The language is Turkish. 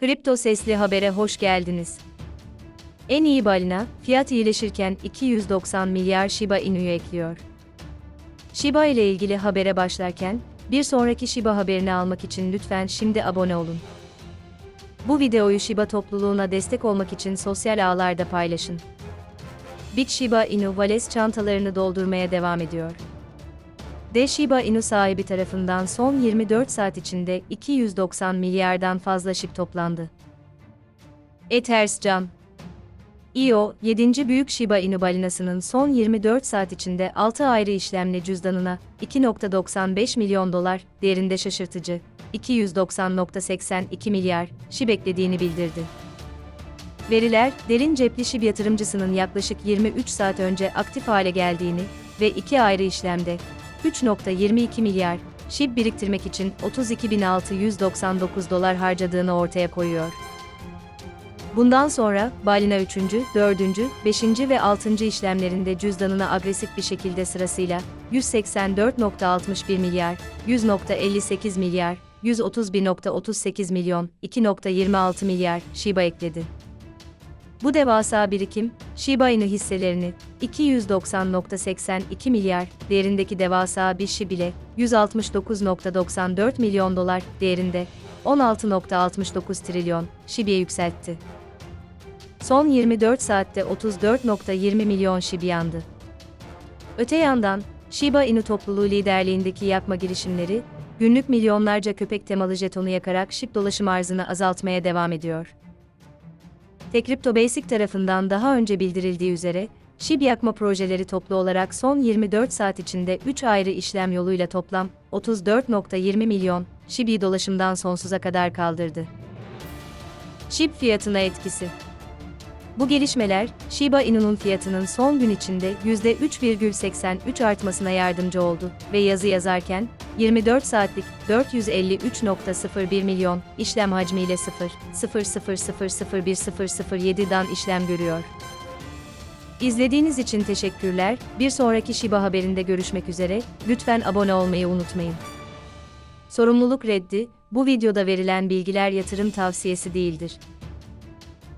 Kripto Sesli Haber'e hoş geldiniz. En iyi balina, fiyat iyileşirken 290 milyar Shiba Inu'yu ekliyor. Shiba ile ilgili habere başlarken, bir sonraki Shiba haberini almak için lütfen şimdi abone olun. Bu videoyu Shiba topluluğuna destek olmak için sosyal ağlarda paylaşın. Big Shiba Inu valiz çantalarını doldurmaya devam ediyor. De Shiba Inu sahibi tarafından son 24 saat içinde 290 milyardan fazla şip toplandı. Ethers Can IO, 7. büyük Shiba Inu balinasının son 24 saat içinde 6 ayrı işlemle cüzdanına 2.95 milyon dolar değerinde şaşırtıcı 290.82 milyar şi beklediğini bildirdi. Veriler, derin cepli şib yatırımcısının yaklaşık 23 saat önce aktif hale geldiğini ve iki ayrı işlemde 3.22 milyar şib biriktirmek için 32.699 dolar harcadığını ortaya koyuyor. Bundan sonra Balina 3. 4. 5. ve 6. işlemlerinde cüzdanına agresif bir şekilde sırasıyla 184.61 milyar, 100.58 milyar, 131.38 milyon, 2.26 milyar Shiba ekledi. Bu devasa birikim, Shiba Inu hisselerini 290.82 milyar değerindeki devasa bir SHIB ile 169.94 milyon dolar değerinde 16.69 trilyon SHIB'ye yükseltti. Son 24 saatte 34.20 milyon SHIB yandı. Öte yandan, Shiba Inu topluluğu liderliğindeki yakma girişimleri, günlük milyonlarca köpek temalı jetonu yakarak SHIB dolaşım arzını azaltmaya devam ediyor. Tekrypto Basic tarafından daha önce bildirildiği üzere, SHIB yakma projeleri toplu olarak son 24 saat içinde 3 ayrı işlem yoluyla toplam 34.20 milyon SHIB'i dolaşımdan sonsuza kadar kaldırdı. SHIB fiyatına etkisi Bu gelişmeler, Shiba Inu'nun fiyatının son gün içinde %3,83 artmasına yardımcı oldu ve yazı yazarken, 24 saatlik 453.01 milyon işlem hacmiyle 0.00001007'dan işlem görüyor. İzlediğiniz için teşekkürler. Bir sonraki Shiba haberinde görüşmek üzere. Lütfen abone olmayı unutmayın. Sorumluluk reddi. Bu videoda verilen bilgiler yatırım tavsiyesi değildir.